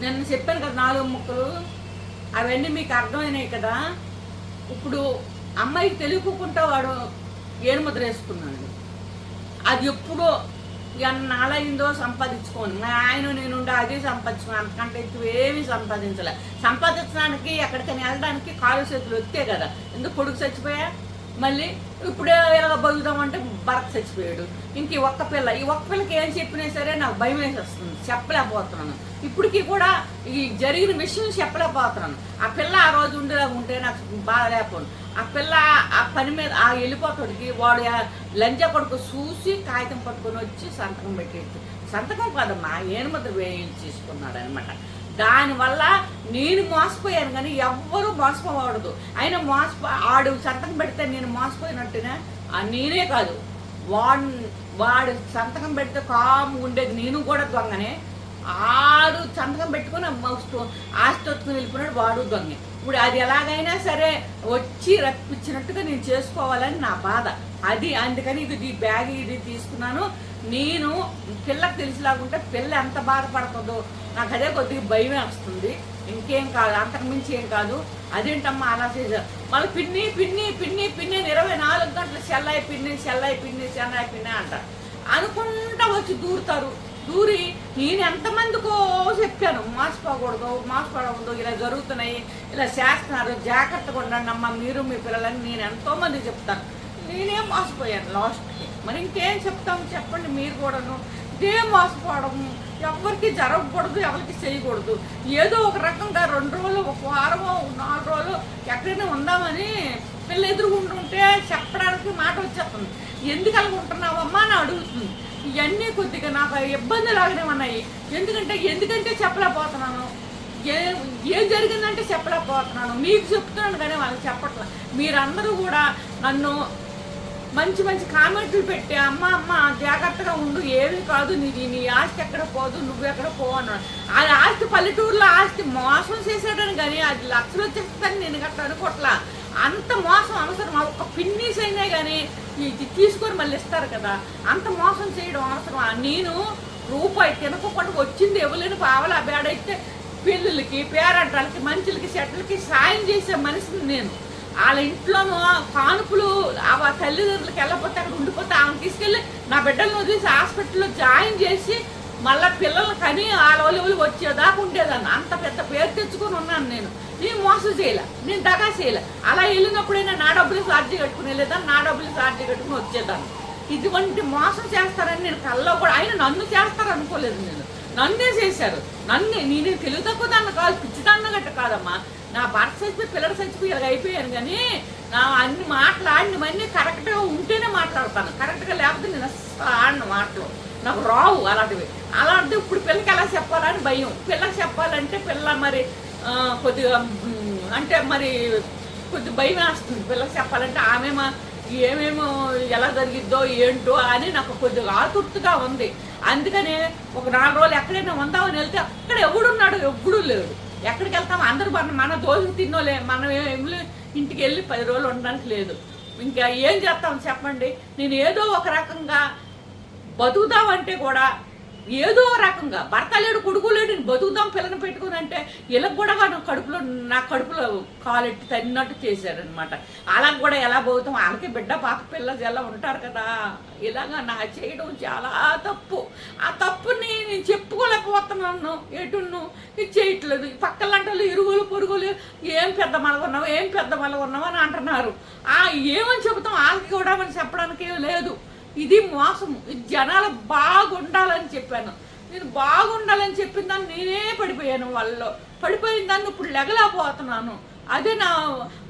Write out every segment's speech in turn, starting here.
నిన్న చెప్పాను కదా నాలుగు ముక్కలు. అవన్నీ మీకు అర్థమైనాయి కదా. ఇప్పుడు అమ్మాయికి తెలియకుండా వాడు ఏనుముద్ర వేసుకున్నాడు. అది ఎప్పుడో నాలైందో సంపాదించుకోను. మా ఆయన నేను అదే సంపాదించుకున్నాను. అంతకంటే ఏమీ సంపాదించలే. సంపాదించడానికి ఎక్కడికైనా వెళ్ళడానికి కాలు చేతులు వచ్చే కదా. ఎందుకు కొడుకు చచ్చిపోయా? మళ్ళీ ఇప్పుడే ఎలా బతుకుదామంటే భర్త చచ్చిపోయాడు. ఇంక ఈ ఒక్క పిల్ల ఈ ఒక్క పిల్లకి ఏం చెప్పినా సరే నాకు భయం వేసేస్తుంది. చెప్పలేకపోతున్నాను. ఇప్పటికీ కూడా ఈ జరిగిన విషయం చెప్పలేకపోతున్నాను. ఆ పిల్ల ఆ రోజు ఉండేలా ఉంటే నాకు బాధ లేకపోను. ఆ పిల్ల ఆ పని మీద ఆ వెళ్ళిపోతాడికి వాడు ఆ లంజా కొడుకు చూసి కాగితం పట్టుకొని వచ్చి సంతకం పెట్టేది సంతకం కాదమ్మా ఏనుమద్ర వేయించేసుకున్నాడు అనమాట దానివల్ల నేను మోసపోయాను కానీ ఎవ్వరూ మోసపోకూడదు. అయినా మోసపో ఆడు సంతకం పెడితే నేను మోసపోయినట్టునే? నేనే కాదు. వాడు వాడు సంతకం పెడితే కాము ఉండేది నేను కూడా దొంగనే. ఆడు సంతకం పెట్టుకుని ఆస్తి వచ్చుకుని వెళ్ళిపోయినాడు వాడు దొంగ. ఇప్పుడు అది ఎలాగైనా సరే వచ్చి రప్పించినట్టుగా నేను చేసుకోవాలని నా బాధ. అది అందుకని ఇది బ్యాగ్ ఇది తీసుకున్నాను. నేను పిల్లకి తెలిసిలాగుంటే పిల్ల ఎంత బాధపడుతుందో నాకు అదే కొద్దిగా భయమే వస్తుంది. ఇంకేం కాదు అంతకు మించి ఏం కాదు. అదేంటమ్మా అలా చేశారు మళ్ళీ పిన్ని పిన్ని పిన్ని పిన్ని ఇరవై నాలుగు గంటలు సెల్లై పిన్ని సెల్లై పిన్ని సెల్లై పిన్ని అంటారు అనుకుంటా వచ్చి దూరుతారు. దూరి నేను ఎంతమందికో చెప్పాను మోసపోకూడదు మోసపడకూడదు ఇలా జరుగుతున్నాయి ఇలా చేస్తున్నారు జాగ్రత్తగా ఉండండి అమ్మ మీరు మీ పిల్లలని నేను ఎంతోమంది చెప్తాను. నేనే మోసపోయాను? లాస్ట్కి మరి ఇంకేం చెప్తాము చెప్పండి మీరు కూడాను. ఇదే మోసపోవడం? ఎవరికి జరగకూడదు ఎవరికి చేయకూడదు. ఏదో ఒక రకంగా రెండు రోజులు ఒక వారమో నాలుగు రోజులు ఎక్కడైనా ఉందామని పిల్ల ఎదురుగుంటుంటే చెప్పడానికి మాట వచ్చేస్తుంది. ఎందుకు అనుకుంటున్నావమ్మా అని అడుగుతుంది. ఇవన్నీ కొద్దిగా నాకు ఇబ్బందులు లాగానే ఉన్నాయి. ఎందుకంటే ఎందుకంటే చెప్పలేకపోతున్నాను. ఏ ఏం జరిగిందంటే చెప్పలేకపోతున్నాను. మీకు చెప్తున్నాను కానీ వాళ్ళకి చెప్పట్లేదు మీరందరూ కూడా నన్ను మంచి మంచి కామెంట్లు పెట్టి అమ్మ అమ్మ జాగ్రత్తగా ఉండు ఏమీ కాదు నీది నీ ఆస్తి ఎక్కడ పోదు నువ్వు ఎక్కడ పోవు అన్నాడు. ఆస్తి పల్లెటూరులో ఆస్తి మోసం చేసాడని కానీ అది లక్షలు వచ్చేస్తుందని నేను గట్ట అనుకోట్లా. అంత మోసం అవసరం ఒక పిన్నీస్ అయినా కానీ ఇది తీసుకొని మళ్ళీ ఇస్తారు కదా. అంత మోసం చేయడం అవసరం. నేను రూపాయి తినకుండా వచ్చింది ఎవలేని పావలా బేడైతే పిల్లలకి పేరంటాలకి మనుషులకి చెట్లకి సాయం చేసే మనిషిని నేను. వాళ్ళ ఇంట్లోనూ కానుపులు ఆ తల్లిదండ్రులకి వెళ్ళపోతే అక్కడ ఉండిపోతే ఆమెను తీసుకెళ్ళి నా బిడ్డలను వదిలేసి హాస్పిటల్లో జాయిన్ చేసి మళ్ళీ పిల్లలు కని వాళ్ళ ఒలివులు వచ్చేదాకా ఉండేదాన్ని. అంత పెద్ద పేరు తెచ్చుకొని ఉన్నాను నేను. నేను మోసం చేయలే. నేను దగా చేయలే. అలా వెళ్ళినప్పుడైనా నా డబ్బులు సార్జీ కట్టుకుని వెళ్ళేదాన్ని నా డబ్బులు సార్జీ కట్టుకుని వచ్చేదాన్ని. ఇటువంటి మోసం చేస్తారని నేను కల్లో కూడా ఆయన నన్ను చేస్తారనుకోలేదు నేను. నన్నే చేశారు. నన్నే నేను తెలుగు తక్కువ దాన్ని కాదు పిచ్చిదాన్న గట్ట కాదమ్మా. నా భర్త చచ్చిపోయి పిల్లలు చచ్చిపోయి ఇలాగ అయిపోయాను కానీ నా అన్ని మాట్లాడినవన్నీ కరెక్ట్గా ఉంటేనే మాట్లాడతాను. కరెక్ట్గా లేకపోతే నేను అస్సలు ఆడిన మాటలు. నాకు రావు అలాంటివి. అలాంటివి ఇప్పుడు పిల్లకి ఎలా చెప్పాలని భయం. పిల్లకి చెప్పాలంటే పిల్ల మరి కొద్దిగా అంటే మరి కొద్ది భయం వేస్తుంది. పిల్లకి చెప్పాలంటే ఆమె మా- ఏమేమో ఎలా జరిగిద్దో ఏంటో అని నాకు కొద్దిగా ఆతృప్తిగా ఉంది. అందుకనే ఒక నాలుగు రోజులు ఎక్కడైనా ఉందామని వెళ్తే అక్కడ ఎవడున్నాడు ఎవ్వడూ లేడు. ఎక్కడికి వెళ్తామో అందరూ మన మన దోషం తిన్నోలే మనం ఏమి ఇంటికి వెళ్ళి పది రోజులు ఉండడానికి లేదు. ఇంకా ఏం చేస్తాం చెప్పండి? నేను ఏదో ఒక రకంగా బతుకుదామంటే కూడా ఏదో రకంగా భర్త లేడు కొడుకు లేడు నేను బతుకుదాం పిల్లని పెట్టుకుని అంటే వీళ్ళకి కూడా నా కడుపులో నా కడుపులో కాలెట్టి తన్నట్టు చేశారనమాట అలా కూడా ఎలా పోతాం? వాళ్ళకి బిడ్డ పాప పిల్ల ఎలా ఉంటారు కదా? ఇలాగా నా చేయడం చాలా తప్పు. ఆ తప్పుని నేను చెప్పుకోలేకపోతున్నాను. ఎటును ఇది చేయట్లేదు. పక్కలంటలు ఇరుగులు పొరుగులు ఏం పెద్ద మలగొన్నావు ఏం పెద్ద మలగొన్నావు అని అంటున్నారు. ఆ ఏమని చెబుతాం? వాళ్ళకి కూడా మనం చెప్పడానికి లేదు. ఇది మోసం ఇది జనాలు బాగుండాలని చెప్పాను. నేను బాగుండాలని చెప్పిన దాన్ని నేనే పడిపోయాను వాళ్ళలో. పడిపోయిన దాన్ని ఇప్పుడు లెగలేకపోతున్నాను. అదే నా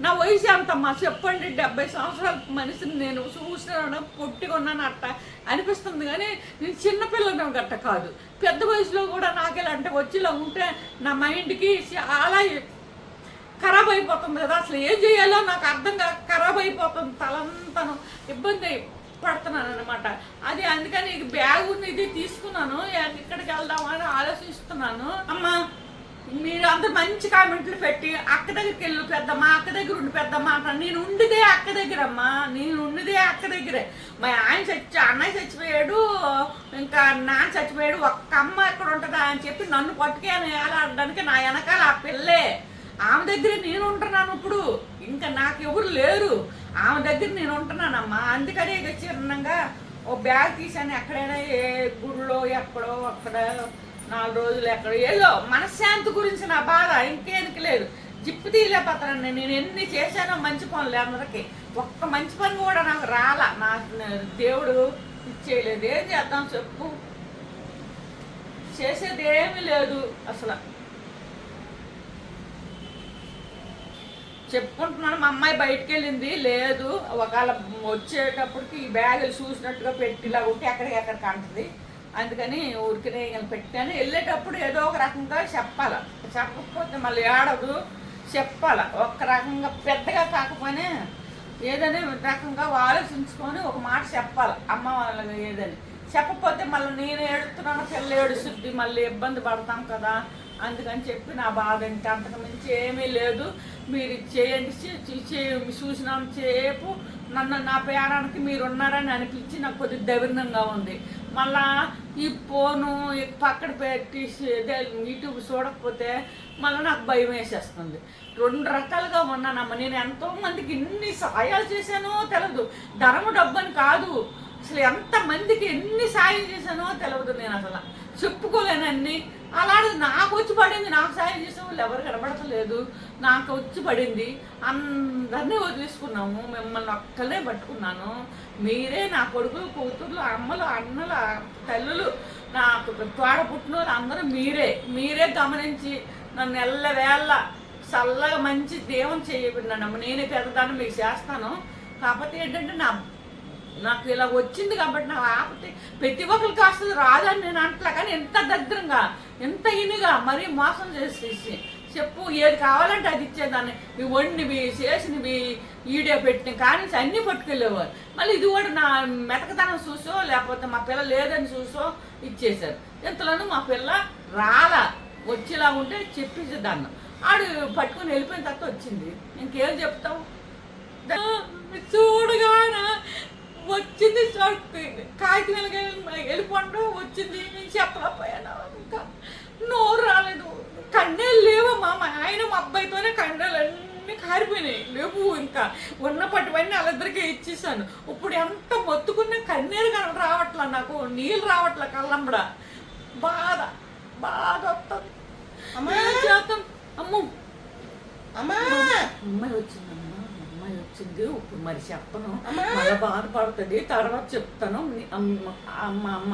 నా వయసు ఎంతమ్మా? చెప్పండి డెబ్బై సంవత్సరాల మనిషిని నేను చూసిన పొట్టిగా ఉన్నాను అట్ట అనిపిస్తుంది కానీ నేను చిన్నపిల్లను గట్ట కాదు. పెద్ద వయసులో కూడా నాకు ఇలాంటి అంటే ఉంటే నా మైండ్కి చాలా ఖరాబ్ అయిపోతుంది కదా. అసలు ఏం చేయాలో నాకు అర్థం కాక ఖరాబ్ అయిపోతుంది తలంతను. ఇబ్బంది పడుతున్నాను అనమాట అది అందుకని బ్యాగ్ ఇది తీసుకున్నాను ఎ- ఇక్కడికి వెళ్దామని ఆలోచిస్తున్నాను. అమ్మ మీరు అంత మంచి కామెంట్లు పెట్టి అక్క దగ్గరికి వెళ్ళు పెద్దమ్మా అక్క దగ్గర ఉండి పెద్దమ్మా అంటాను నేను ఉండిదే అక్క దగ్గర అమ్మా నేను ఉండిదే అక్క దగ్గరే. మా ఆయన చచ్చి అన్నయ్య చచ్చిపోయాడు ఇంకా నాన్న చచ్చిపోయాడు ఒక్క అమ్మ ఎక్కడ ఉంటుందా అని చెప్పి నన్ను పట్టుకుని ఎలా అనడానికి నా వెనకాల ఆ పిల్లే. ఆమె దగ్గర నేను ఉంటున్నాను ఇప్పుడు. ఇంకా నాకు ఎవరు లేరు. ఆమె దగ్గర నేను ఉంటున్నానమ్మా. అందుకనే ఇక చిన్నంగా ఓ బ్యాగ్ తీసాను ఎక్కడైనా ఏ గుడిలో ఎక్కడో అక్కడ నాలుగు రోజులు ఎక్కడో. ఏదో మనశ్శాంతి గురించి నా బాధ. ఇంకేనికి లేదు. జిప్పు తీయలేకపోతానండి నేను ఎన్ని చేశానో మంచి పనులు అందరికీ. ఒక్క మంచి పని కూడా నాకు రాలా. నా దేవుడు ఇచ్చేయలేదు. ఏం చేద్దాం చెప్పు. చేసేది ఏమీ లేదు అసలు. చెప్పుకుంటున్నాను. మా అమ్మాయి బయటికి వెళ్ళింది లేదు ఒకవేళ వచ్చేటప్పటికి ఈ బ్యాగులు చూసినట్టుగా పెట్టిలా ఉంటే ఎక్కడికి ఎక్కడికి అంటది. అందుకని ఊరికనే పెట్టాను. వెళ్ళేటప్పుడు ఏదో ఒక రకంగా చెప్పాల. చెప్పకపోతే మళ్ళీ ఏడదు చెప్పాల. ఒక రకంగా పెద్దగా కాకపోయినా ఏదైనా రకంగా ఆలోచించుకొని ఒక మాట చెప్పాలి. అమ్మ వాళ్ళ ఏదని. చెప్పకపోతే మళ్ళీ నేను ఏడుతున్నాను పిల్ల ఏడుస్తుంది మళ్ళీ ఇబ్బంది పడతాం కదా అందుకని చెప్పి నా బాధ ఏంటి? అంతకు మించి ఏమీ లేదు. మీరు ఇది చేయండి చే- చూసినంత సేపు నన్ను నా ప్రయాణానికి మీరు ఉన్నారని అనిపించి నాకు కొద్దిగా దవిర్ణంగా ఉంది. మళ్ళా ఈ ఫోను ఈ పక్కన పెట్టి యూట్యూబ్ చూడకపోతే మళ్ళీ నాకు భయం వేసేస్తుంది. రెండు రకాలుగా ఉన్నానమ్మ. నేను ఎంతో మందికి ఇన్ని సహాయాలు చేశానో తెలదు. ధనము డబ్బని కాదు. అసలు ఎంత మందికి ఎన్ని సాయం చేశానో తెలియదు నేను అసలు. చెప్పుకోలేనన్ని అలాంటిది నాకు వచ్చి పడింది నాకు సాయం చేసే వాళ్ళు ఎవరు కనబడతలేదు. నాకు వచ్చి పడింది. అందరినీ వదిలేసుకున్నాము. మిమ్మల్ని ఒక్కలే పట్టుకున్నాను. మీరే నా కొడుకులు కూతుర్లు అమ్మలు అన్నలు తల్లులు నాకు తోడ పుట్టిన వాళ్ళు అందరూ మీరే. మీరే గమనించి నన్ను ఎల్లవేళ్ళ చల్లగా మంచి దేవం చేయబడినానమ్మ నేనే పెద్దదాన్ని మీకు చేస్తాను. కాకపోతే ఏంటంటే నా నాకు ఇలా వచ్చింది కాబట్టి నాకు ఆపితే ప్రతి ఒక్కరికి వస్తుంది రాదని నేను అంటలే కానీ ఎంత దగ్గరంగా ఎంత ఇనిగా మరీ మోసం చేసేసి చెప్పు ఏది కావాలంటే అది ఇచ్చేదాన్ని. ఇవి వండివి చేసినవి ఈడియో పెట్టిన కానీ అన్నీ పట్టుకెళ్ళేవారు. మళ్ళీ ఇది కూడా నా మెతకదనం చూసో లేకపోతే మా పిల్ల లేదని చూసో ఇచ్చేశారు. ఇంతలోనూ మా పిల్ల రాలా వచ్చేలా ఉంటే చెప్పించేదాన్ని ఆడు పట్టుకొని వెళ్ళిపోయిన తర్వాత వచ్చింది. ఇంకేం చెప్తావు? చూడగానే వచ్చింది కాగితం వెళ్ళిపోండు వచ్చింది నేను చెప్పలేకపోయాను? ఇంకా నోరు రాలేదు. కన్నీళ్ళు లేవమ్మా మా ఆయన మా అబ్బాయితోనే కన్నీళ్ళు అన్నీ కారిపోయినాయి. లేవు ఇంకా. ఉన్న పట్టువన్నీ వాళ్ళిద్దరికీ ఇచ్చేసాను. ఇప్పుడు ఎంత మొత్తుకున్న కన్నీరు కన రావట్లా నాకు. నీళ్ళు రావట్లా కళ్ళంబడ. బాధ. బాధ వస్తుంది అమ్మా! అమ్మో! అమ్మా! అమ్మాయి వచ్చిందమ్మా. వచ్చింది. ఇప్పుడు మరి చెప్పను! మళ్ళీ బాధపడుతుంది. తర్వాత చెప్తాను. అమ్మ అమ్మ.